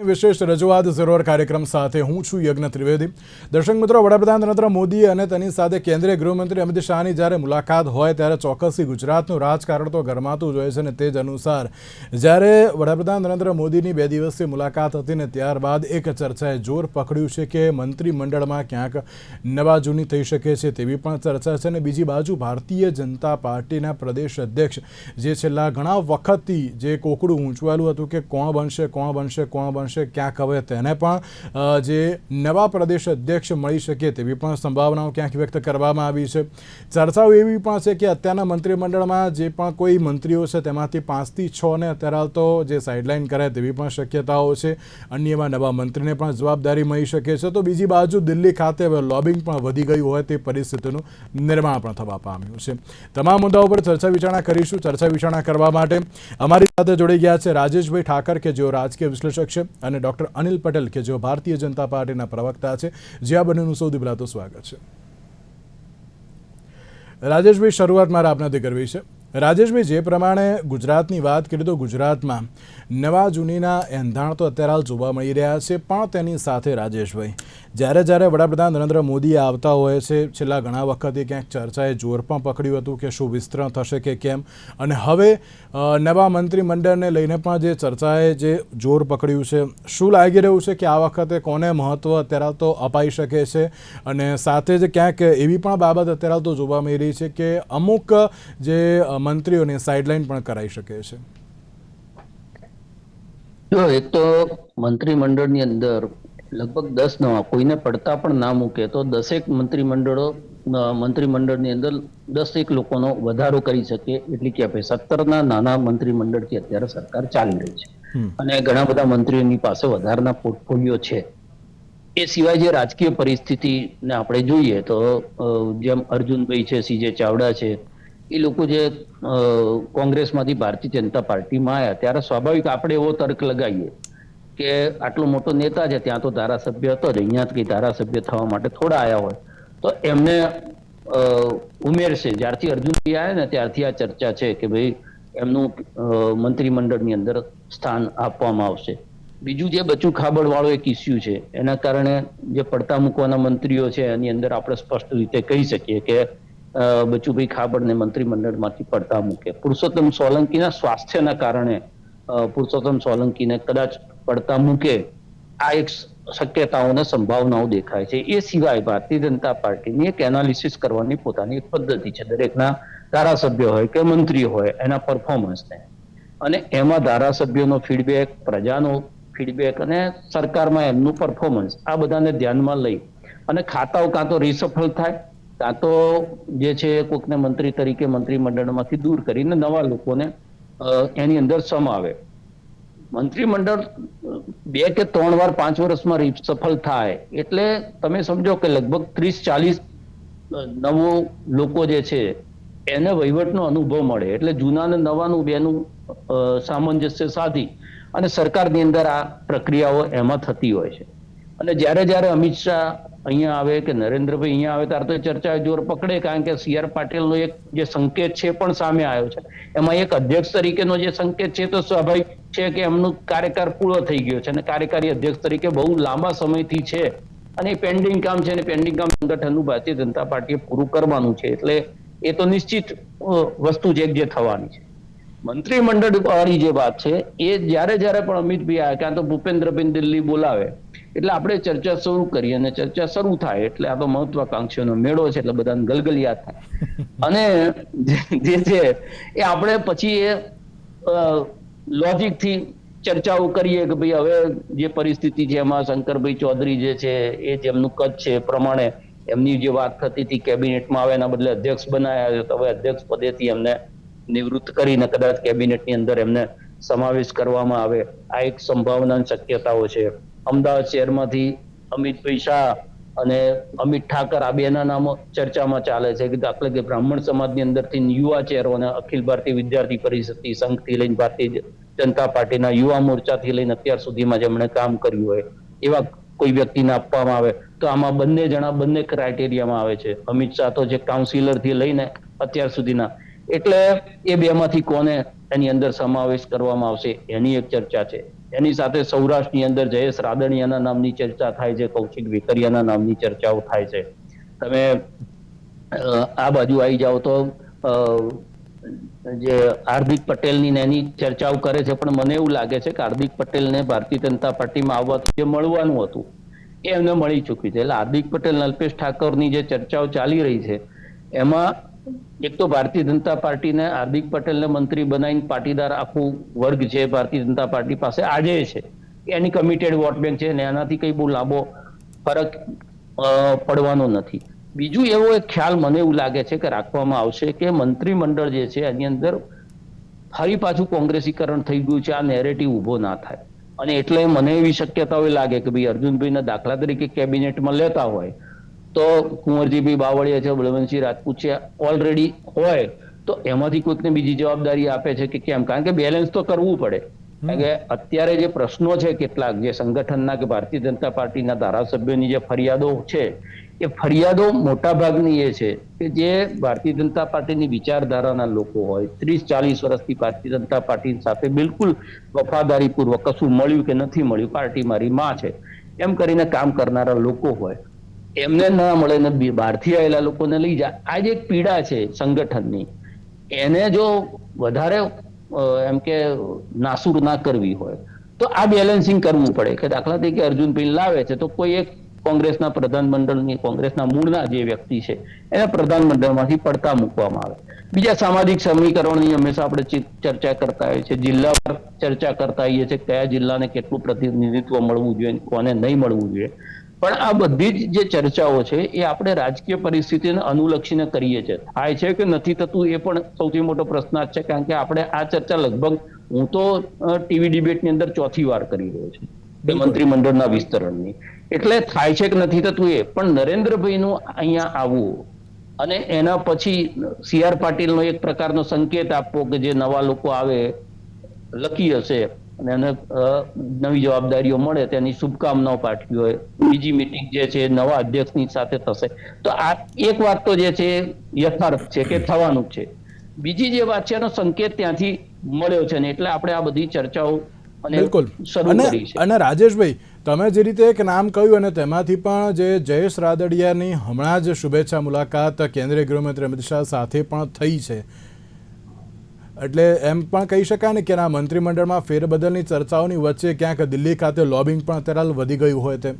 વિશેષ રજૂઆત સરોવર કાર્યક્રમ સાથે હું છું યજ્ઞ ત્રિવેદી. દર્શક મિત્રો, વડાપ્રધાન નરેન્દ્ર મોદી અને તેની સાથે કેન્દ્રીય ગૃહમંત્રી અમિત શાહની જ્યારે મુલાકાત હોય ત્યારે ચોક્કસથી ગુજરાતનું રાજકારણ તો ગરમાતું જ હોય છે અને તે જ અનુસાર. જ્યારે વડાપ્રધાન નરેન્દ્ર મોદીની બે દિવસની મુલાકાત હતી ને ત્યારબાદ એક ચર્ચાએ જોર પકડ્યું છે કે મંત્રીમંડળમાં ક્યાંક નવા જૂની થઈ શકે છે તેવી પણ ચર્ચા છે અને બીજી બાજુ ભારતીય જનતા પાર્ટીના પ્રદેશ અધ્યક્ષ જે છેલ્લા ઘણા વખતથી જે કોકડું ઊંચવાયેલું હતું કે કોણ બનશે કોણ બનશે કોણ બનશે ક્યાંક હવે તેને પણ જે નવા પ્રદેશ અધ્યક્ષ મળી શકે તેવી પણ સંભાવનાઓ ક્યાંક વ્યક્ત કરવામાં આવી છે. ચર્ચાઓ એવી પણ છે કે અત્યારના મંત્રીમંડળમાં જે પણ કોઈ મંત્રીઓ છે, તેમાંથી પાંચથી છ ને અત્યારે હાલ તો જે સાઇડલાઇન કરાય તેવી પણ શક્યતાઓ છે. અન્યમાં નવા મંત્રીને પણ જવાબદારી મળી શકે છે. તો બીજી બાજુ દિલ્હી ખાતે હવે લોબિંગ પણ વધી ગયું હોય તે પરિસ્થિતિનું નિર્માણ પણ થવા પામ્યું છે. તમામ મુદ્દાઓ પર ચર્ચા વિચારણા કરીશું. ચર્ચા વિચારણા કરવા માટે અમારી સાથે જોડાઈ ગયા છે રાજેશભાઈ ઠાકર, કે જેઓ રાજકીય વિશ્લેષક છે, અને ડોક્ટર અનિલ પટેલ, કે જેઓ ભારતીય જનતા પાર્ટીના પ્રવક્તા છે. જે આ બંનેનું સૌથી પહેલાં તો સ્વાગત છે. રાજેશભાઈ શરૂઆત મારા આપનાથી કરવી છે. રાજેશભાઈ, જે પ્રમાણે ગુજરાતની વાત કરીએ તો ગુજરાતમાં નવા જૂનીના એંધાણ તો અત્યારે હાલ જોવા મળી રહ્યા છે, પણ તેની સાથે રાજેશભાઈ, જ્યારે જ્યારે વડાપ્રધાન નરેન્દ્ર મોદી આવતા હોય છે, છેલ્લા ઘણા વખતે ક્યાંક ચર્ચાએ જોર પણ પકડ્યું હતું કે શું વિસ્તરણ થશે કે કેમ, અને હવે નવા મંત્રીમંડળને લઈને પણ જે ચર્ચાએ જે જોર પકડ્યું છે, શું લાગી રહ્યું છે કે આ વખતે કોને મહત્ત્વ અત્યારે તો અપાઈ શકે છે, અને સાથે જ ક્યાંક એવી પણ બાબત અત્યારે તો જોવા મળી રહી છે કે અમુક જે મંત્રીઓને સાઇડલાઇન પણ કરાઈ શકે છે. જો એક તો મંત્રીમંડળની અંદર લગભગ દસ નવા કોઈને પડતા પણ ના મૂકે તો દસેક મંત્રીમંડળો મંત્રીમંડળની અંદર દસેક લોકોનો વધારો કરી શકે એટલી કેપેસિટી સત્તરના નાના મંત્રીમંડળથી અત્યારે સરકાર ચાલી રહી છે. અને ઘણા બધા મંત્રીઓની પાસે વધારાના પોર્ટફોલિયો છે. એ સિવાય જે રાજકીય પરિસ્થિતિને આપણે જોઈએ તો જેમ અર્જુનભાઈ છે સીજે ચાવડા છે એ લોકો જે કોંગ્રેસમાંથી ભારતીય જનતા પાર્ટીમાં આવ્યા ત્યારે સ્વાભાવિક આપણે એવો તર્ક લગાવીએ કે આટલો મોટો નેતા છે, ત્યાં તો ધારાસભ્ય હતો જ, અહીંયા કંઈ ધારાસભ્ય થવા માટે થોડા આવ્યા હોય. તો એમને ઉમેરશે. જ્યારથી અર્જુનભાઈ આવ્યા ને, ત્યારથી આ ચર્ચા છે કે ભાઈ એમનું મંત્રીમંડળની અંદર સ્થાન આપવામાં આવશે. બીજું જે બચુ ખાબડવાળો એક ઇસ્યુ છે, એના કારણે જે પડતા મૂકવાના મંત્રીઓ છે, એની અંદર આપણે સ્પષ્ટ રીતે કહી શકીએ કે બચુભાઈ ખાબડને મંત્રીમંડળમાંથી પડતા મૂકે પુરુષોત્તમ સોલંકીના સ્વાસ્થ્યના કારણે પુરુષોત્તમ સોલંકીને કદાચ પડતા મૂકે, આ એક શક્યતાઓને સંભાવનાઓ દેખાય છે. એ સિવાય ભારતીય જનતા પાર્ટીની એક એનાલિસિસ કરવાની પોતાની એક પદ્ધતિ છે. દરેકના ધારાસભ્ય હોય કે મંત્રી હોય, એના પરફોર્મન્સને અને એમાં ધારાસભ્યોનો ફીડબેક પ્રજાનો ફીડબેક અને સરકારમાં એમનું પરફોર્મન્સ આ બધાને ધ્યાનમાં લઈ અને ખાતાઓ કાં તો રિસફલ થાય કાં તો જે છે કોકને મંત્રી તરીકે મંત્રીમંડળમાંથી દૂર કરીને નવા લોકોને એની અંદર સમાવે. મંત્રીમંડળ, બે કે ત્રણ વાર પાંચ વર્ષમાં સફળ થાય, એટલે તમે સમજો કે લગભગ ત્રીસ ચાલીસ નવો લોકો જે છે, એને વહીવટનો અનુભવ મળે, એટલે જૂના નવાનું બેનું સામંજસ્ય સાધી અને સરકારની અંદર આ પ્રક્રિયાઓ એમાં થતી હોય છે. અને જ્યારે જ્યારે અમિત શાહ અહીંયા આવે કે નરેન્દ્રભાઈ અહીંયા આવે ત્યારે તો ચર્ચા જોર પકડે, કારણ કે સી આર પાટીલનો એક જે સંકેત છે પણ સામે આવ્યો છે. એમાં એક અધ્યક્ષ તરીકેનો જે સંકેત છે તો સ્વાભાવિક છે કે એમનું કાર્યકાળ પૂરો થઈ ગયો છે અને કાર્યકારી અધ્યક્ષ તરીકે બહુ લાંબા સમયથી છે અને પેન્ડિંગ કામ છે અને પેન્ડિંગ કામ સંગઠનનું ભારતીય જનતા પાર્ટીએ પૂરું કરવાનું છે. એટલે એ તો નિશ્ચિત વસ્તુ છે જે થવાની છે. મંત્રીમંડળ વાળી જે વાત છે, એ જ્યારે જ્યારે પણ અમિતભાઈ આવે, ક્યાં તો ભૂપેન્દ્રભાઈ દિલ્હી બોલાવે, એટલે આપણે ચર્ચા શરૂ કરીએ અને ચર્ચા શરૂ થાય, એટલે આ તો મહત્વાકાંક્ષીઓનો મેળો છે, એટલે બધાને ગલગલિયા થાય. અને જે- છે એ આપણે પછી એ લોજિકથી ચર્ચાઓ કરીએ કે ભાઈ હવે જે પરિસ્થિતિ છે એમાં શંકરભાઈ ચૌધરી જે છે, એ જેમનું કદ છે એ પ્રમાણે એમની જે વાત થતી હતી, કેબિનેટમાં આવે એના બદલે અધ્યક્ષ બનાવ્યા છે હવે અધ્યક્ષ પદેથી એમને નિવૃત્ત કરીને કદાચ કેબિનેટની અંદર એમને સમાવેશ કરવામાં આવે. આ એક સંભાવના શક્યતાઓ છે. અમદાવાદ શહેરમાંથી અમિતભાઈ શાહ અને અમિત ઠાકર આ બેના નામો ચર્ચામાં ચાલે છે કે દાખલા કે બ્રાહ્મણ સમાજની અંદરથી યુવા ચહેરો અને અખિલ ભારતીય વિદ્યાર્થી પરિષદથી, સંઘથી લઈને ભારતીય જનતા પાર્ટીના યુવા મોરચાથી લઈને અત્યાર સુધીમાં જેમણે કામ કર્યું હોય, એવા કોઈ વ્યક્તિને આપવામાં આવે તો આમાં બંને જણા બંને ક્રાઇટેરિયામાં આવે છે. અમિત શાહ તો જે કાઉન્સિલરથી લઈને અત્યાર સુધીના એટલે એ બેમાંથી કોને એની અંદર સમાવેશ કરવામાં આવશે એની એક ચર્ચા છે. એની સાથે સૌરાષ્ટ્રની અંદર જયેશ રાદણિયાના નામની ચર્ચા થાય છે, કૌશિક વેકરિયાના નામની ચર્ચાઓ થાય છે. તમે આ બાજુ આવી જાઓ તો જે હાર્દિક પટેલની એની ચર્ચાઓ કરે છે, પણ મને એવું લાગે છે કે હાર્દિક પટેલને ભારતીય જનતા પાર્ટીમાં આવવાથી જે મળવાનું હતું, એ એમને મળી ચૂક્યું છે. એટલે હાર્દિક પટેલ અલ્પેશ ઠાકોરની જે ચર્ચાઓ ચાલી રહી છે, એમાં એક તો ભારતીય જનતા પાર્ટીને હાર્દિક પટેલને મંત્રી બનાવીને પાટીદાર આખું વર્ગ છે ભારતીય જનતા પાર્ટી પાસે આજે છે, એની કમિટેડ વોટ બેંક છે, અને એનાથી કઈ બહુ લાંબો ફરક પડવાનો નથી. બીજું એવો એક ખ્યાલ મને એવું લાગે છે કે રાખવામાં આવશે કે મંત્રીમંડળ જે છે, એની અંદર ફરી પાછું કોંગ્રેસીકરણ થઈ ગયું છે, આ નેરેટિવ ઊભો ના થાય. અને એટલે મને એવી શક્યતાઓ લાગે કે ભાઈ અર્જુનભાઈને દાખલા તરીકે કેબિનેટમાં લેતા હોય તો કુંવરજીભાઈ બાવળિયા છે બળવંતસિંહ રાજપૂત છે ઓલરેડી હોય તો એમાંથી કોઈકને બીજી જવાબદારી આપે છે કે કેમ? કારણ કે બેલેન્સ તો કરવું પડે. કારણ કે અત્યારે જે પ્રશ્નો છે કેટલાક જે સંગઠનના કે ભારતીય જનતા પાર્ટીના ધારાસભ્યોની જે ફરિયાદો છે એ ફરિયાદો મોટા ભાગની એ છે કે જે ભારતીય જનતા પાર્ટીની વિચારધારાના લોકો હોય ત્રીસ ચાલીસ વર્ષથી ભારતીય જનતા પાર્ટી સાથે બિલકુલ વફાદારીપૂર્વક કશું મળ્યું કે નથી મળ્યું પાર્ટી મારી માં છે. એમ કરીને કામ કરનારા લોકો હોય. એમને ના મળે ને બહારથી આવેલા લોકોને લઈ જાય આ જે એક પીડા છે સંગઠનની, એને જો વધારે એમ કે નાસુર ના કરવી હોય, તો આ બેલેન્સિંગ કરવું પડે. કે દાખલા તરીકે અર્જુન પિલ લાવે છે, તો કોઈ એક કોંગ્રેસના પ્રધાનમંડળની, કોંગ્રેસના મૂળના જે વ્યક્તિ છે, એને પ્રધાનમંડળમાંથી પડતા મૂકવામાં આવે. બીજા સામાજિક સમીકરણની હંમેશા આપણે ચર્ચા કરતા હોઈએ છીએ. જિલ્લા પર ચર્ચા કરતા હોઈએ છીએ કયા જિલ્લાને કેટલું પ્રતિનિધિત્વ મળવું જોઈએ કોને નહીં મળવું જોઈએ. પણ આ બધી જ જે ચર્ચાઓ છે એ આપણે રાજકીય પરિસ્થિતિને અનુલક્ષીને કરીએ છીએ. થાય છે કે નથી થતું એ પણ સૌથી મોટો પ્રશ્ન જ છે કારણ કે આપણે આ ચર્ચા લગભગ હું તો ટીવી ડિબેટની અંદર ચોથી વાર કરી રહ્યો છું. કે. મંત્રીમંડળના વિસ્તરણની. એટલે થાય છે કે નથી થતું એ પણ નરેન્દ્રભાઈનું અહીંયા આવવું અને એના પછી સી આર પાટીલનો એક પ્રકારનો સંકેત આપવો કે જે નવા લોકો આવે લકી હશે અને એને નવી જવાબદારીઓ મળે તેની શુભકામનાઓ પાઠવી હોય. બીજી મિટિંગ જે છે નવા અધ્યક્ષની સાથે થશે. તો આ એક વાત તો જે છે યથાર્થ છે કે થવાનું છે. બીજી જે વાત છે એનો સંકેત ત્યાંથી મળ્યો છે ને એટલે આપણે આ બધી ચર્ચાઓ બિલકુલ. અને અને રાજેશભાઈ તમે જે રીતે એક નામ કહ્યું અને તેમાંથી પણ જે જયેશ રાદડિયાની હમણાં જ શુભેચ્છા મુલાકાત કેન્દ્રીય ગૃહમંત્રી અમિત શાહ સાથે પણ થઈ છે. એટલે એમ પણ કહી શકાય ને કે આ મંત્રીમંડળમાં ફેરબદલની ચર્ચાઓની વચ્ચે ક્યાંક દિલ્હી ખાતે લોબિંગ પણ અત્યારે વધી ગયું હોય તેમ.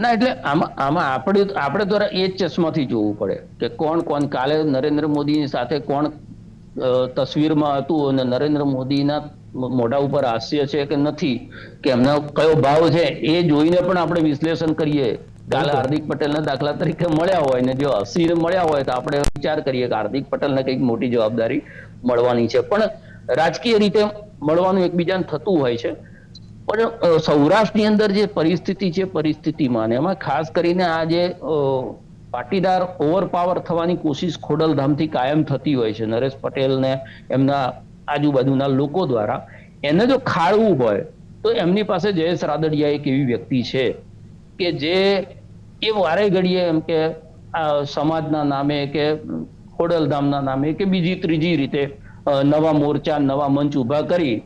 ના, એટલે આમાં આમાં આપણે આપણે દ્વારા એ જ ચશ્માથી જોવું પડે કે કોણ કોણ, કાલે નરેન્દ્ર મોદીની સાથે કોણ તસવીરમાં હતું અને નરેન્દ્ર મોદીના મોઢા ઉપર હાસ્ય છે કે નથી, કે એમનો કયો ભાવ છે, એ જોઈને પણ આપણે વિશ્લેષણ કરીએ. કાલે હાર્દિક પટેલને દાખલા તરીકે મળ્યા હોય ને જો હસીને મળ્યા હોય તો આપણે વિચાર કરીએ કે હાર્દિક પટેલને કંઈક મોટી જવાબદારી મળવાની છે. પણ રાજકીય રીતે મળવાનું એકબીજાને થતું હોય છે. પણ સૌરાષ્ટ્રની અંદર જે પરિસ્થિતિ છે પરિસ્થિતિમાં ને એમાં ખાસ કરીને આ જે પાટીદાર ઓવરપાવર થવાની કોશિશ ખોડલધામથી કાયમ થતી હોય છે. નરેશ પટેલ ને એમના આજુબાજુના લોકો દ્વારા એને જો ખાળવું હોય તો એમની પાસે જયેશ રાદડિયા એક એવી વ્યક્તિ છે કે જે એ વારે ઘડીએ એમ કે આ સમાજના નામે કે ખોડલધામના નામે કે બીજી ત્રીજી રીતે નવા મોરચા નવા મંચ ઊભા કરી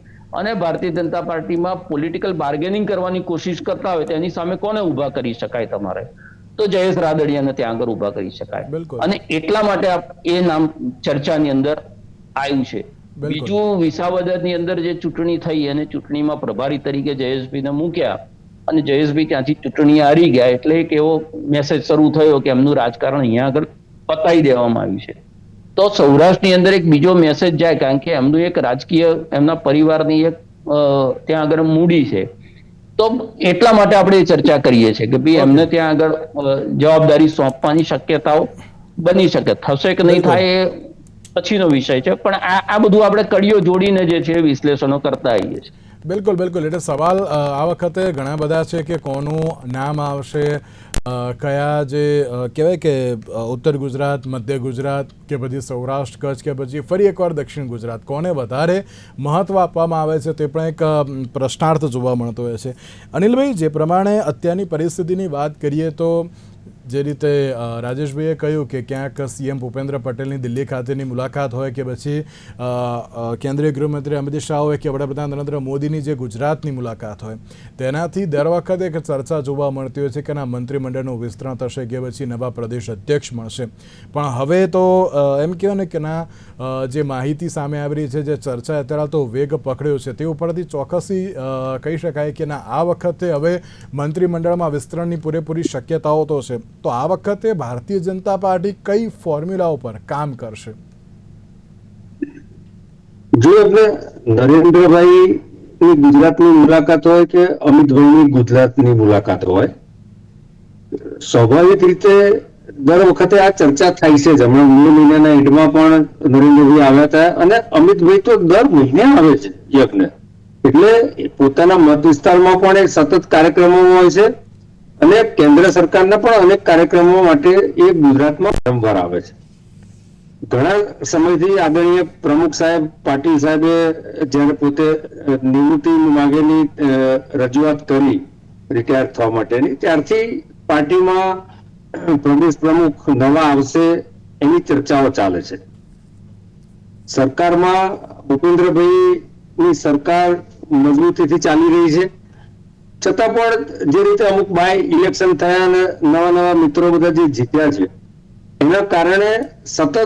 અને ભારતીય જનતા પાર્ટીમાં પોલિટિકલ બાર્ગેનિંગ કરવાની કોશિશ કરતા હોય તેની સામે કોને ઊભા કરી શકાય તમારે? તો જયેશ રાદડિયાને ત્યાં આગળ ઊભા કરી શકાય. અને એટલા માટે એ નામ ચર્ચાની અંદર આવ્યું છે. બીજું વિસાવદરની અંદર જે ચૂંટણી થઈ અને ચૂંટણીમાં પ્રભારી તરીકે જયેશભાઈને મૂક્યા. અને જયેશભાઈ ત્યાંથી ચૂંટણી હારી ગયા એટલે એક એવો મેસેજ શરૂ થયો કે એમનું રાજકારણ અહીંયા આગળ પતાવી દેવામાં આવ્યું છે. તો સૌરાષ્ટ્રની અંદર એક બીજો મેસેજ જાય કારણ કે એમનું એક રાજકીય એમના પરિવારની એક ત્યાં આગળ મૂડી છે. તો એટલા માટે આપણે ચર્ચા કરીએ છીએ કે ભાઈ એમને ત્યાં આગળ જવાબદારી સોંપવાની શક્યતાઓ બની શકે. થશે કે નહીં થાય એ પછીનો વિષય છે. પણ આ આ બધું આપણે કડીઓ જોડીને જે છે વિશ્લેષણો કરતા આવીએ છીએ. બિલકુલ બિલકુલ. એટલે સવાલ આ વખતે ઘણા બધા છે કે કોનું નામ આવશે કયા જે કહેવાય કે ઉત્તર ગુજરાત, મધ્ય ગુજરાત કે પછી સૌરાષ્ટ્ર, કચ્છ કે પછી ફરી એકવાર દક્ષિણ ગુજરાત, કોને વધારે મહત્ત્વ આપવામાં આવે છે તે પણ એક પ્રશ્નાર્થ જોવા મળતો હોય છે. અનિલભાઈ, જે પ્રમાણે અત્યારની પરિસ્થિતિની વાત કરીએ તો જે રીતે રાજેશભાઈએ કહ્યું કે ક્યાંક સીએમ ભૂપેન્દ્ર પટેલની દિલ્હી ખાતેની મુલાકાત હોય કે પછી કેન્દ્રીય ગૃહમંત્રી અમિત શાહ હોય કે વડાપ્રધાન નરેન્દ્ર મોદીની જે ગુજરાતની મુલાકાત હોય, તેનાથી દર વખતે એક ચર્ચા જોવા મળતી હોય છે કે ના મંત્રીમંડળનું વિસ્તરણ થશે કે પછી નવા પ્રદેશ અધ્યક્ષ મળશે. પણ હવે તો એમ કહેવાય ને કે ના જે માહિતી સામે આવી રહી છે, જે ચર્ચા અત્યારે તો વેગ પકડ્યો છે, તે ઉપરથી ચોક્કસી કહી શકાય કે ના, આ વખતે હવે મંત્રીમંડળમાં વિસ્તરણની પૂરેપૂરી શક્યતાઓ તો છે. તો આ વખતે ભારતીય જનતા પાર્ટી કઈ ફોર્મ્યુલા ઉપર કામ કરશે? જો એટલે નરેન્દ્રભાઈ ની ગુજરાતની મુલાકાત હોય કે અમિતભાઈની ગુજરાતની મુલાકાત હોય, સ્વાભાવિક રીતે દર વખતે આ ચર્ચા થાય છે. હમણાં મે મહિનાના એન્ડમાં પણ નરેન્દ્રભાઈ આવ્યા હતા અને અમિતભાઈ તો દર મહિને આવે છે યજ્ઞ. એટલે પોતાના મત વિસ્તારમાં પણ એ સતત કાર્યક્રમો હોય છે. અને કેન્દ્ર સરકારના પણ અનેક કાર્યક્રમો માટે એ ગુજરાતમાં વારંવાર આવે છે. ઘણા સમયથી આદરણીય પ્રમુખ સાહેબ, પાટીલ સાહેબે જ્યારે પોતે નિવૃત્તિ માગેની રજૂઆત કરી રિટાયર થવા માટેની, ત્યારથી પાર્ટીમાં પ્રદેશ પ્રમુખ નવા આવશે એની ચર્ચાઓ ચાલે છે. સરકારમાં ભૂપેન્દ્રભાઈની સરકાર મજબૂતીથી ચાલી રહી છે. છતાં પણ જે રીતે અમુક બાય ઇલેક્શન થયા અને નવા નવા મિત્રો બધા જે જીત્યા છે, એના કારણે સતત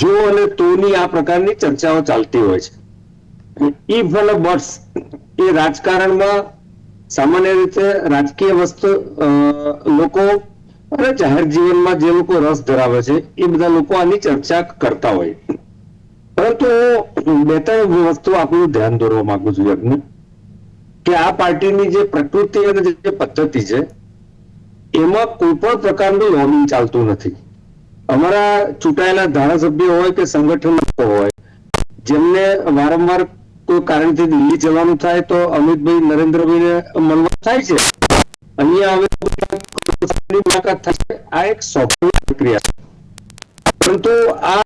જો અને તોની આ પ્રકારની ચર્ચાઓ ચાલતી હોય છે. ઇફ અને બટ્સ એ રાજકારણમાં સામાન્ય રીતે રાજકીય વસ્તુ લોકો અને જાહેર જીવનમાં જે લોકો રસ ધરાવે છે, એ બધા લોકો આની ચર્ચા કરતા હોય. પરંતુ હું બે ત્રણ વસ્તુ આપણું ધ્યાન દોરવા માંગુ છું યજ્ઞ. કે આ પાર્ટીની જે પ્રકૃતિ અને જે પદ્ધતિ છે, એમાં કોઈ પણ પ્રકારનું લોબિંગ ચાલતું નથી. અમારા ચૂંટાયેલા ધારાસભ્યો હોય કે સંગઠન હોય, જેમને વારંવાર કોઈ કારણથી દિલ્હી જવાનું થાય તો અમિતભાઈ નરેન્દ્રભાઈને મળવા થાય છે. અહીંયા મુલાકાત થાય છે. આ એક સ્વાભાવિક પ્રક્રિયા છે. પરંતુ આ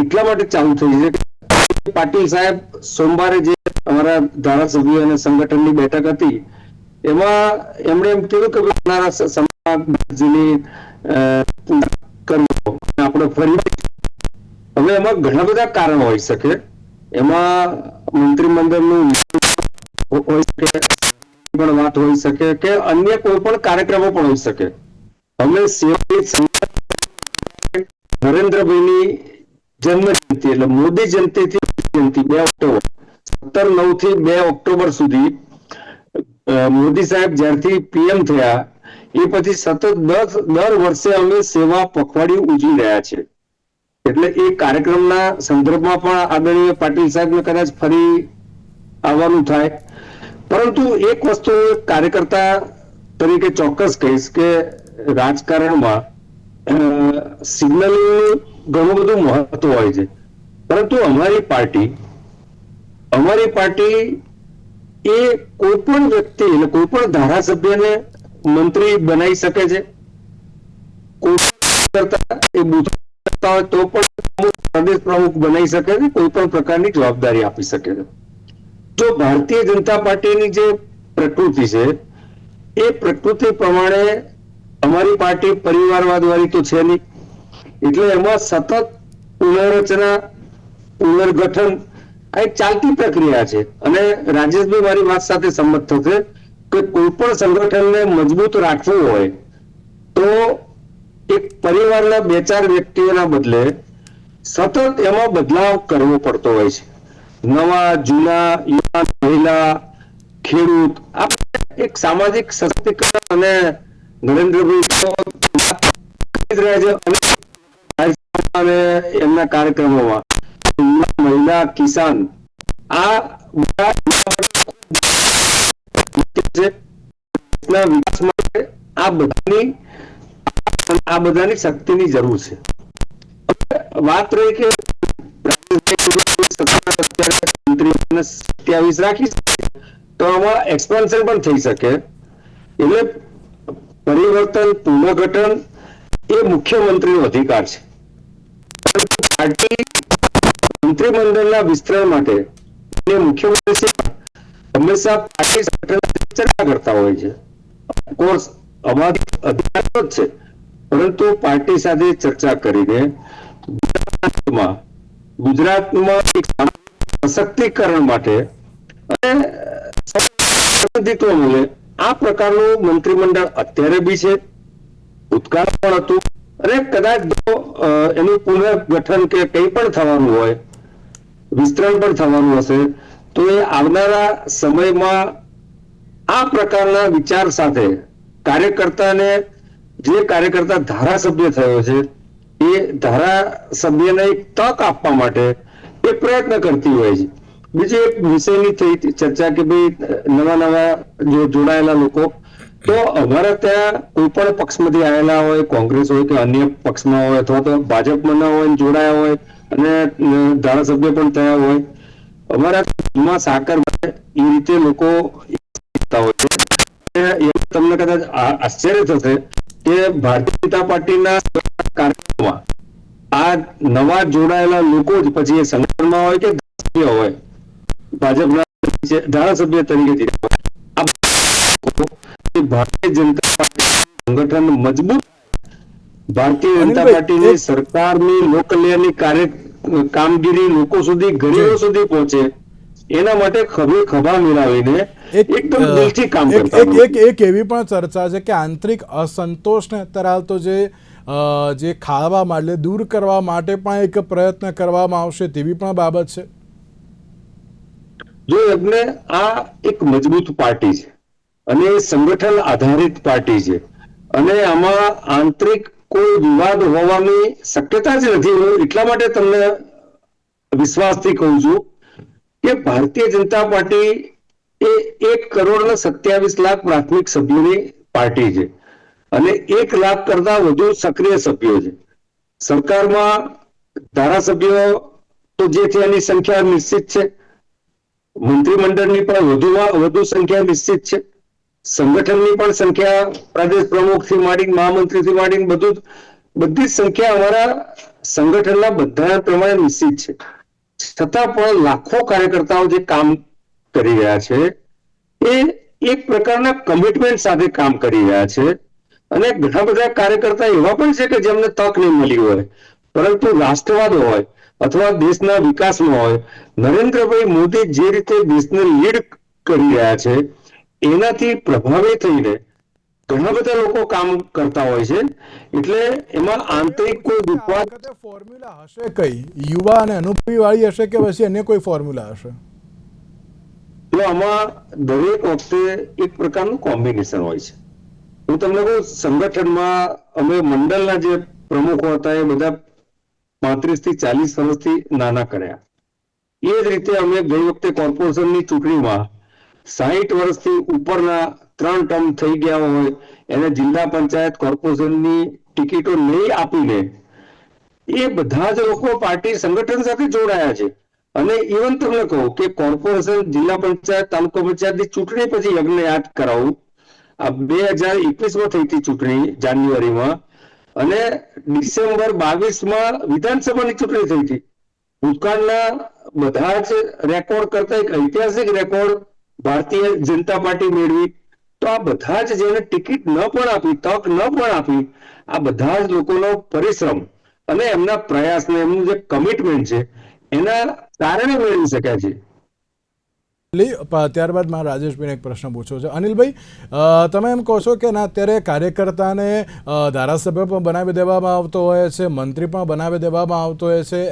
એટલા માટે ચાલુ થઈ છે કે પાટીલ સાહેબ સોમવારે જે અમારા ધારાસભ્ય અને સંગઠનની બેઠક હતી. એમાં એમણે એમ કીધું કે આવનારા સમાજની કરવો આપણે ફરી હવે એમાં ઘણા બધા કારણો હોઈ શકે. એમાં મંત્રીમંડળનું હોય શકે, પણ વાત હોઈ શકે કે અન્ય કોઈ પણ કાર્યક્રમો પણ હોઈ શકે. અમે નરેન્દ્રભાઈની જન્મ જયંતિ એટલે મોદી જયંતિથી જયંતિ બે ઓક્ટોબર સત્તર નવથી બે ઓક્ટોબર સુધી મોદી સાહેબ જ્યારથી પીએમ થયા, એ પછી સતત દસ, દર વર્ષે અમે સેવા પખવાડિયું ઉજવી રહ્યા છે. એટલે એ કાર્યક્રમના સંદર્ભમાં પણ આદરણીય પાટીલ સાહેબને કદાચ ફરી આવવાનું થાય. પરંતુ એક વસ્તુ કાર્યકર્તા તરીકે ચોક્કસ કહીશ કે રાજકારણમાં સિગ્નલ ઘણું બધું મહત્વ હોય છે. પરંતુ અમારી પાર્ટી અમારી પાર્ટી એ કોઈ પણ વ્યક્તિ એટલે કોઈ પણ ધારાસભ્યને મંત્રી બનાવી શકે છે. તો પણ પ્રદેશ પ્રમુખ બનાવી શકે છે કોઈ પણ પ્રકારની જવાબદારી આપી શકે છે. જો ભારતીય જનતા પાર્ટીની જે પ્રકૃતિ છે, એ પ્રકૃતિ પ્રમાણે અમારી પાર્ટી પરિવારવાદ વાળી તો છે નહીં. એટલે એમાં સતત પુનર્રચના પુનર્ગઠન આ એક ચાલતી પ્રક્રિયા છે. અને રાજેશભાઈ મારી વાત સાથે સંમત થશે કે કોઈ પણ સંગઠનને મજબૂત રાખવું હોય તો એક પરિવારના બે ચાર વ્યક્તિઓના બદલે સતત એમાં બદલાવ કરવો પડતો હોય છે. નવા, જૂના યુવાન મહિલા, ખેડૂત, આપણે એક સામાજિક સશક્તિકરણ અને નરેન્દ્રભાઈ એમના કાર્યક્રમોમાં મહિલા કિસાન. આ વિકાસ માટે આ બધાની આ બધાની શક્તિની જરૂર છે. વાત રહી કે સત્યાવીસ રાખી તો આમાં એક્સપાન્શન પણ થઈ શકે. એટલે પરિવર્તન પુનઃગઠન એ મુખ્યમંત્રીનો અધિકાર છે. પાર્ટી મંત્રીમંડળના વિસ્તરણ માટે અને મુખ્યમંત્રી હંમેશા પાર્ટી ચર્ચા કરતા હોય છે. કોર્સ અમારી અધિકાર જ છે, પરંતુ પાર્ટી સાથે ચર્ચા કરીને ગુજરાતમાં ગુજરાતમાં એક સશક્તિકરણ માટે અને મળે આ પ્રકારનું મંત્રીમંડળ અત્યારે બી છે ભૂતકાળ પણ હતું અને કદાચ એનું પુનર્ગઠન કે કંઈ પણ થવાનું હોય વિસ્તરણ પણ થવાનું હશે. તો એ આવનારા સમયમાં આ પ્રકારના વિચાર સાથે કાર્યકર્તાને જે કાર્યકર્તા ધારાસભ્ય થયો છે, એ ધારાસભ્યને એક તક આપવા માટે એ પ્રયત્ન કરતી હોય છે. બીજી એક વિષયની થઈ ચર્ચા કે ભાઈ, નવા નવા જો જોડાયેલા લોકો, તો અમારા ત્યાં કોઈ પણ પક્ષમાંથી આવેલા હોય, કોંગ્રેસ હોય કે અન્ય પક્ષમાં હોય અથવા તો ભાજપમાં ના હોય જોડાયા હોય અને ધારાસભ્ય પણ થયા હોય. અમારા દૂધમાં સાકર એ રીતે લોકો તમને કદાચ આશ્ચર્ય થશે કે ભારતીય જનતા પાર્ટીના કાર્યક્રમમાં આ નવા જોડાયેલા લોકો જ પછી એ સંગઠનમાં હોય કે ધારાસભ્ય હોય. ભાજપના ધારાસભ્ય તરીકે ભારતીય જનતા પાર્ટી સંગઠન મજબૂત ભારતીય જનતા પાર્ટીની સરકારની લોકકલ્યાણની કાર્ય કામગીરી લોકો સુધી ગરીબો સુધી પહોંચે. એના માટે ખભે ખભા મિલાવીને એક એકદમ દિલથી કામ એક- કરતા એક એવી પણ ચર્ચા છે કે આંતરિક અસંતોષને ધરાવતો જે જે ખાળવા માટે દૂર કરવા માટે પણ એક પ્રયત્ન કરવામાં આવશે તેવી પણ બાબત છે. જો એમને આ એક મજબૂત પાર્ટી છે અને સંગઠન આધારિત પાર્ટી છે અને આમાં આંતરિક કોઈ વિવાદ હોવાની શક્યતા જ નથી. હું એટલા માટે તમને વિશ્વાસથી કહું છું કે ભારતીય જનતા પાર્ટી એ એક કરોડ ને સત્યાવીસ લાખ પ્રાથમિક સભ્યોની પાર્ટી છે અને એક લાખ કરતા વધુ સક્રિય સભ્યો છે. સરકારમાં ધારાસભ્યો તો જે છે એની સંખ્યા નિશ્ચિત છે. મંત્રીમંડળની પણ વધુમાં વધુ સંખ્યા નિશ્ચિત છે. સંગઠનની પણ સંખ્યા પ્રદેશ પ્રમુખથી માંડીને મહામંત્રીથી માંડીને બધું બધી સંખ્યા અમારા સંગઠનના બધા પ્રમાણે નિશ્ચિત છે. છતાં પણ લાખો કાર્યકર્તાઓ જે કામ કરી રહ્યા છે, એ એક પ્રકારના કમિટમેન્ટ સાથે કામ કરી રહ્યા છે. અને ઘણા બધા કાર્યકર્તા એવા પણ છે કે જેમને તક નહીં મળી હોય, પરંતુ રાષ્ટ્રવાદ હોય અથવા દેશના વિકાસમાં હોય. નરેન્દ્રભાઈ મોદી જે રીતે દેશને લીડ કરી રહ્યા છે એનાથી પ્રભાવિત થઈને ઘણા બધા લોકો કામ કરતા હોય છે. એટલે એમાં આંતરિક કોઈ વિવાદ ફોર્મ્યુલા હશે કઈ? યુવા અને અનુભવી વાળી હશે કે પછી અન્ય કોઈ ફોર્મ્યુલા હશે? તો આમાં દરેક વખતે એક પ્રકારનું કોમ્બિનેશન હોય છે. હું તમને કહું સંગઠનમાં અમે મંડળના જે પ્રમુખો હતા એ બધા પાંત્રીસથી ચાલીસ વર્ષથી નાના કર્યા. એ જ રીતે અમે ગઈ વખતે કોર્પોરેશનની ચૂંટણીમાં સાહીઠ વર્ષથી ઉપરના ત્રણ ટર્મ થઈ ગયા હોય, એને જિલ્લા પંચાયત કોર્પોરેશનની ટિકિટો નહીં આપીને એ બધા જ લોકો પાર્ટી સંગઠન સાથે જોડાયા છે. અને ઇવન તમને કહું કે કોર્પોરેશન જિલ્લા પંચાયત, તાલુકા પંચાયતની ચૂંટણી પછી યજ્ઞ યાદ કરાવું. આ બે હજાર એકવીસમાં થઈ હતી ચૂંટણી જાન્યુઆરીમાં. અને ડિસેમ્બર બાવીસમાં વિધાનસભાની ચૂંટણી થઈ હતી. ભૂતકાળના બધા જ રેકોર્ડ કરતા એક ઐતિહાસિક રેકોર્ડ ભારતીય જનતા પાર્ટી મેળવી, તો આ બધા જ જેને ટિકિટ ન પણ આપી, તક ન પણ આપી, આ બધા જ લોકોનો પરિશ્રમ અને એમના પ્રયાસ ને એમનું જે કમિટમેન્ટ છે, એના કારણે મેળવી શક્યા છે. ત્યારબાદ મારા રાજેશભાઈને એક પ્રશ્ન પૂછવો છે. અનિલભાઈ તમે એમ કહો છો કે ના, અત્યારે કાર્યકર્તાને ધારાસભ્ય પણ બનાવી દેવામાં આવતો હોય છે, મંત્રી પણ બનાવી દેવામાં આવતો હોય છે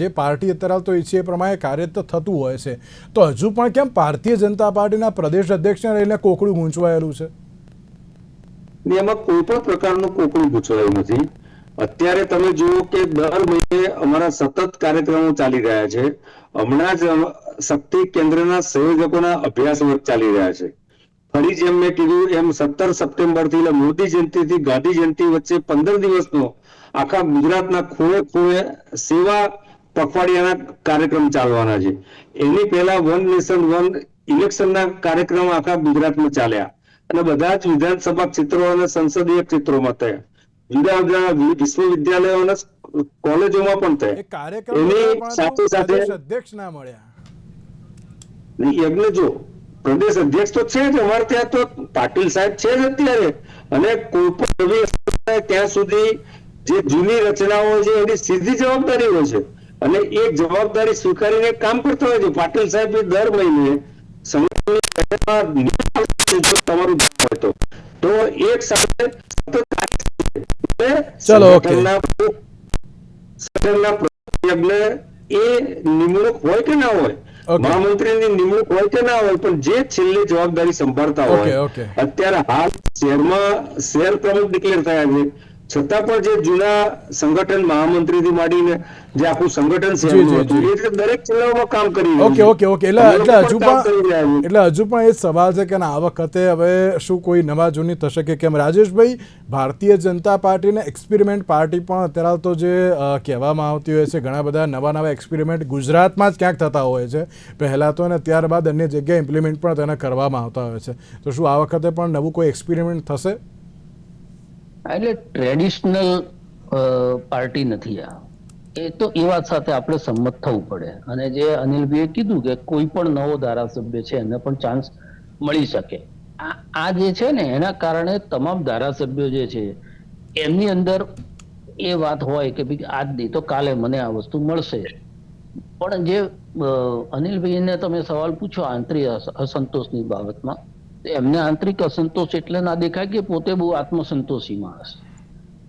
જે પાર્ટી અત્યારે તો ઈચ્છે પ્રમાણે કાર્ય તો થતું હોય છે. તો હજુ પણ કેમ ભારતીય જનતા પાર્ટીના પ્રદેશ અધ્યક્ષને લઈને કોકડું ગૂંચવાયેલું છે? એમાં કોઈ પણ પ્રકારનું કોકડું ગૂંચવાયું નથી. અત્યારે તમે જુઓ કે દર મહિને અમારા સતત કાર્યક્રમો ચાલી રહ્યા છે. હમણાં જ શક્તિ કેન્દ્રના સંયોજકોના અભ્યાસ વર્ગ ચાલી રહ્યા છે. ફરી જેમ મેં કીધું એમ સત્તર સપ્ટેમ્બરથી મોદી જયંતિ થી ગાંધી જયંતિ વચ્ચે પંદર દિવસનો આખા ગુજરાતના ખૂણે ખૂણે સેવા પખવાડિયાના કાર્યક્રમ ચાલવાના છે. એની પહેલા વન નેશન વન ઇલેક્શનના કાર્યક્રમ આખા ગુજરાતમાં ચાલ્યા. અને બધા જ વિધાનસભા ક્ષેત્રો અને સંસદીય ક્ષેત્રોમાં થયા. જુદા જુદા વિશ્વવિદ્યાલયો અને કોલેજોમાં પણ થયા. એની સાથે સાથે અધ્યક્ષ ના મળ્યા. યજ્ઞ જો પ્રદેશ અધ્યક્ષ તો છે જ અમારે ત્યાં તો પાટીલ સાહેબ છે જ અત્યારે. અને કોઈ પણ નવી ત્યાં સુધી જે જૂની રચનાઓ છે એની સીધી જવાબદારી હોય છે. અને એ જવાબદારી સ્વીકારીને કામ કરતા હોય છે. પાટીલ સાહેબ એ દર મહિને તમારું હોય તો. એક સાથે ચલો, સંગઠનના એ નિમણૂક હોય કે ના હોય. મહામંત્રીની નિમણૂક હોય કે ના હોય પણ જે છેલ્લે જવાબદારી સંભાળતા હોય અત્યારે હાલ શહેરમાં શહેર પ્રમુખ ડિક્લેર થયા છે. છતાં પણ જે જૂના સંગઠન મહામંત્રીથી માંડીને જે આખું સંગઠન છે શહેરનું જી, હતું જી. એ રીતે દરેક જિલ્લાઓમાં કામ કરી ઓકે ઓકે ઓકે. એટલે એટલે હજુ પણ. એટલે હજુ પણ એ સવાલ છે કે આ વખતે હવે શું કોઈ નવા જૂની થશે કે કેમ? રાજેશભાઈ ભારતીય જનતા પાર્ટીને એક્સપેરિમેન્ટ પાર્ટી પણ અત્યારે તો જે કહેવામાં આવતી હોય છે ઘણા બધા નવા નવા એક્સપેરિમેન્ટ ગુજરાતમાં જ ક્યાંક થતા હોય છે. પહેલાં તો અને ત્યારબાદ અન્ય જગ્યાએ ઇમ્પ્લિમેન્ટ પણ તેને કરવામાં આવતા હોય છે. તો શું આ વખતે પણ નવું કોઈ એક્સપેરિમેન્ટ થશે? એટલે ટ્રેડિશનલ પાર્ટી નથી આ. એ તો એ વાત સાથે આપણે સંમત થવું પડે. અને જે અનિલભાઈએ કીધું કે કોઈ પણ નવો ધારાસભ્ય છે, એને પણ ચાન્સ મળી શકે. આ જે છે ને, એના કારણે તમામ ધારાસભ્યો જે છે, એમની અંદર એ વાત હોય કે ભાઈ આજ નહીં તો કાલે મને આ વસ્તુ મળશે. પણ જે અનિલભાઈને તમે સવાલ પૂછો આંતરિક અસંતોષની બાબતમાં એમને આંતરિક અસંતોષ એટલે ના દેખાય કે પોતે બહુ આત્મસંતોષી માણસ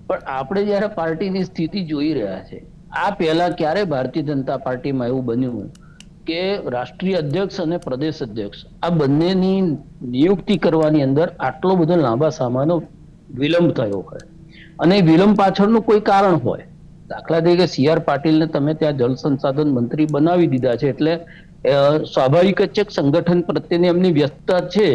પણ આપણે જ્યારે પાર્ટીની સ્થિતિ જોઈ રહ્યા છે, આ પહેલા ક્યારે ભારતીય જનતા પાર્ટીમાં એવું બન્યું કે રાષ્ટ્રીય અધ્યક્ષ અને પ્રદેશ અધ્યક્ષ, આ બંનેની નિયુક્તિ કરવાની અંદર આટલો બધો લાંબા સામાનો વિલંબ થયો હોય. અને વિલંબ પાછળનું કોઈ કારણ હોય. દાખલા તરીકે સી આર પાટીલને તમે ત્યાં જળ સંસાધન મંત્રી બનાવી દીધા છે એટલે સ્વાભાવિક જ છે સંગઠન પ્રત્યેની એમની વ્યસ્તતા છે.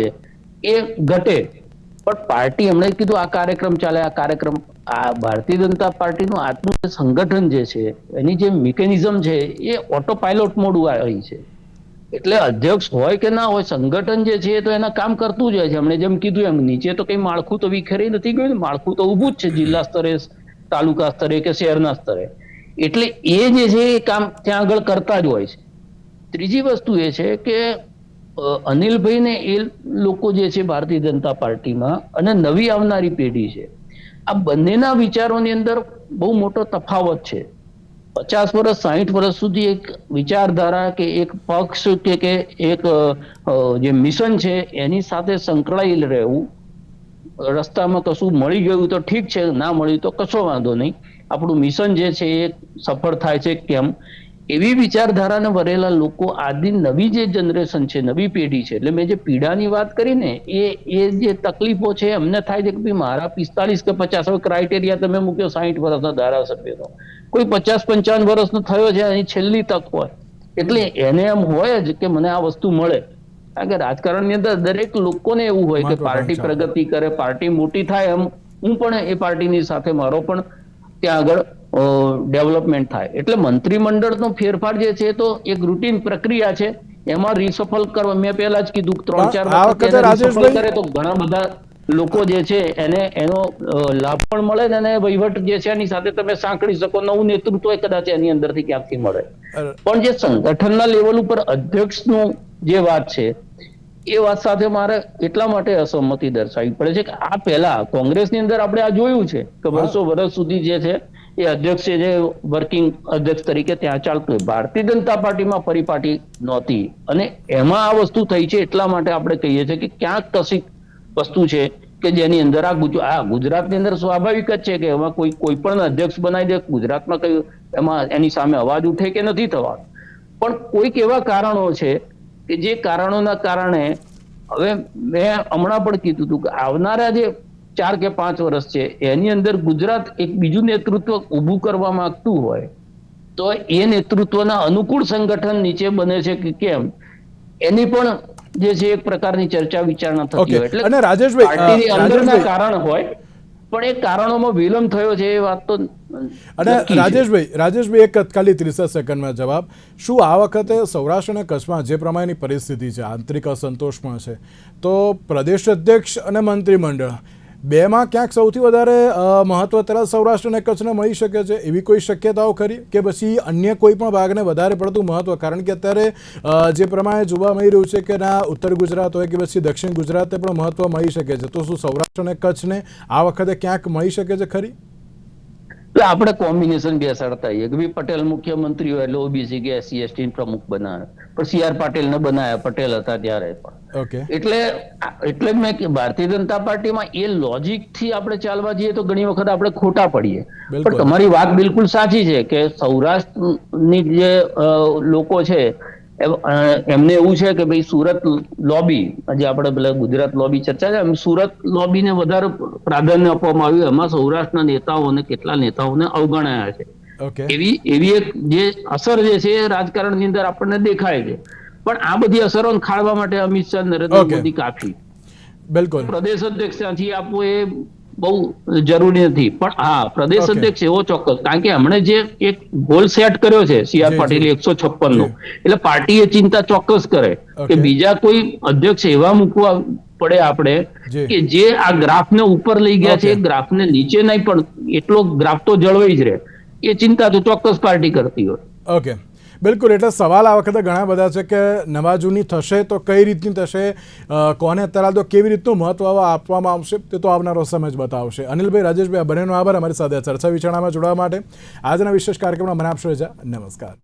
એ ઘટે. પણ પાર્ટી એમણે કીધું, આ કાર્યક્રમ ચાલે, આ કાર્યક્રમ. આ ભારતીય જનતા પાર્ટીનું જે સંગઠન જે છે, એની જે મિકેનિઝમ છે, એ ઓટો પાયલોટ મોડું આવી છે. એટલે અધ્યક્ષ હોય કે ના હોય, સંગઠન જે છે, એ તો એના કામ કરતું જ હોય છે. એમણે જેમ કીધું એમ, નીચે તો કઈ માળખું તો વિખેરી નથી ગયું માળખું તો ઊભું જ છે જિલ્લા સ્તરે, તાલુકા સ્તરે કે શહેરના સ્તરે. એટલે એ જે છે એ કામ ત્યાં આગળ કરતા જ હોય છે. ત્રીજી વસ્તુ એ છે કે અનિલભાઈને એ લોકો જે છે ભારતીય જનતા પાર્ટીમાં અને નવી આવનારી પેઢી છે. આ બંનેના વિચારોની અંદર બહુ મોટો તફાવત છે. પચાસ વર્ષ, સાહીઠ વર્ષ સુધી એક વિચારધારા કે એક પક્ષ કે કે એક જે મિશન છે એની સાથે સંકળાયેલ રહેવું. રસ્તામાં કશું મળી ગયું તો ઠીક છે, ના મળ્યું તો કશો વાંધો નહીં. આપણું મિશન જે છે એ સફળ થાય છે, કેમ? એવી વિચારધારાને વરેલા લોકો આદિ નવી જે જનરેશન છે નવી પેઢી છે એટલે મેં જે પીડાની વાત કરી ને એ એ જે તકલીફો છે એમને થાય છે કે ભાઈ મારા પિસ્તાલીસ કે પચાસ હવે ક્રાઇટેરિયા તમે મૂક્યો સાહીઠ વર્ષના ધારાસભ્યનો. કોઈ પચાસ પંચાવન વર્ષનો થયો છે એની છેલ્લી તક હોય. એટલે એને એમ હોય જ કે મને આ વસ્તુ મળે. કારણ કે રાજકારણની અંદર દરેક લોકોને એવું હોય કે પાર્ટી પ્રગતિ કરે પાર્ટી મોટી થાય એમ. હું પણ એ પાર્ટીની સાથે મારો પણ ત્યાં આગળ ડેવલપમેન્ટ થાય. એટલે મંત્રીમંડળનો ફેરફાર જે છે તો એક રૂટીન પ્રક્રિયા છે. એમાં રિસફલ કરવા મેં પહેલા જ કીધું ત્રણ ચાર વખત એને કરે તો ઘણા બધા લોકો જે છે એને એનો લાભ પણ મળે ને અને વહીવટ જે છે એની સાથે તમે સાંકળી શકો. નવું નેતૃત્વ કદાચ એની અંદરથી ક્યાંકથી મળે. પણ જે સંગઠનના લેવલ ઉપર અધ્યક્ષનું જે વાત છે એ વાત સાથે મારે એટલા માટે અસહમતિ દર્શાવવી પડે છે કે આ પહેલા કોંગ્રેસની અંદર આપણે આ જોયું છે કે વર્ષો વર્ષ સુધી જે છે એ અધ્યક્ષ છે જે વર્કિંગ અધ્યક્ષ તરીકે ત્યાં ચાલતું હોય. ભારતીય જનતા પાર્ટીમાં ફરી પાર્ટી નહોતી. અને એમાં આ વસ્તુ થઈ છે એટલા માટે આપણે કહીએ છીએ કે ક્યાંક કશીક વસ્તુ છે કે જેની અંદર આ આ ગુજરાતની અંદર સ્વાભાવિક જ છે કે એમાં કોઈ કોઈ પણ અધ્યક્ષ બનાવી દે, ગુજરાતમાં કયું એમાં એની સામે અવાજ ઉઠે કે નથી થવાનો પણ કોઈક એવા કારણો છે કે જે કારણોના કારણે હવે મેં હમણાં પણ કીધું હતું કે આવનારા જે ચાર કે પાંચ વર્ષ છે એની અંદર ગુજરાત એક બીજું નેતૃત્વ ઊભું કરવા માંગતું હોય તો એ નેતૃત્વના અનુકૂળ સંગઠન નીચે બને છે કે કેમ? એની પણ જે છે એક પ્રકારની ચર્ચા વિચારણા થતી હોય. એટલે અને રાજેશભાઈ, પાર્ટીની અંદરના કારણ હોય પણ એ કારણોમાં વિલંબ થયો છે એ વાત તો અને રાજેશભાઈ રાજેશભાઈ એક તત્કાલી ત્રીસ સેકન્ડમાં જવાબ. શું આ વખતે સૌરાષ્ટ્ર અને કચ્છમાં જે પ્રમાણેની પરિસ્થિતિ છે આંતરિક અસંતોષ પણ છે તો પ્રદેશ અધ્યક્ષ અને મંત્રીમંડળ બેમાં ક્યાંક સૌથી વધારે મહત્વ અત્યારે સૌરાષ્ટ્ર અને કચ્છને મળી શકે છે એવી કોઈ શક્યતાઓ ખરી? કે પછી અન્ય કોઈ પણ ભાગને વધારે પડતું મહત્વ? કારણ કે અત્યારે જે પ્રમાણે જોવા મળી રહ્યું છે કે ના, ઉત્તર ગુજરાત હોય કે પછી દક્ષિણ ગુજરાતને પણ મહત્વ મળી શકે છે. તો શું સૌરાષ્ટ્ર અને કચ્છને આ વખતે ક્યાંક મળી શકે છે ખરી? આપણે કોમ્બિનેશન બેસાડતા હોઈએ કે ભાઈ પટેલ મુખ્યમંત્રી હોય એટલે ઓબીસી કે એસસી એસટી પ્રમુખ બનાવે. પણ સી આર પાટીલ ને બનાવ્યા પટેલ હતા ત્યારે પણ. એટલે એટલે મેં કે ભારતીય જનતા પાર્ટીમાં એ લોજિકથી આપણે ચાલવા જઈએ તો ઘણી વખત આપણે ખોટા પડીએ. પણ તમારી વાત બિલકુલ સાચી છે કે સૌરાષ્ટ્રની જે લોકો છે એમને એવું છે કે ભાઈ સુરત લોબી આજે આપણે પેલા ગુજરાત લોબી ચર્ચા છે એમ સુરત લોબીને વધારે પ્રાધાન્ય આપવામાં આવ્યું. એમાં સૌરાષ્ટ્રના નેતાઓને કેટલા નેતાઓને અવગણાયા છે. એવી એવી એક જે અસર જે છે રાજકારણની અંદર આપણને દેખાય છે. પણ આ બધી અસરો ખાળવા માટે અમિત શાહ નરેન્દ્ર મોદી કાફી. બિલકુલ. પ્રદેશ અધ્યક્ષ ત્યાંથી આપવું એ બહુ જરૂરી નથી. પણ હા પ્રદેશ અધ્યક્ષ એવો ચોક્કસ. કારણ કે હમણે જે એક ગોલ સેટ કર્યો છે સી આર પાટીલ એકસો છપ્પન નો. એટલે પાર્ટી એ ચિંતા ચોક્કસ કરે કે બીજા કોઈ અધ્યક્ષ એવા મૂકવા પડે આપણે કે જે આ ગ્રાફને ઉપર લઈ ગયા છે ગ્રાફ ગ્રાફને નીચે નહીં પણ એટલો ગ્રાફ તો જળવાઈ જ રહે. એ ચિંતા તો ચોક્કસ પાર્ટી કરતી હોય. ઓકે બિલકુલ, એટલે સવાલ આ વખતે ઘણા બધા છે કે નવા જૂની થશે તો કઈ રીતની થશે? કોને અત્યારે તો કેવી રીતનું મહત્વ આપવામાં આવશે? તે તો આવનારો સમય બતાવશે. અનિલભાઈ, રાજેશભાઈ, આ બંનેનો આભાર. અમારી સાથે ચર્ચા વિચારણામાં જોડવા માટે. આજના વિશેષ કાર્યક્રમમાં મને આપશો રજા નમસ્કાર.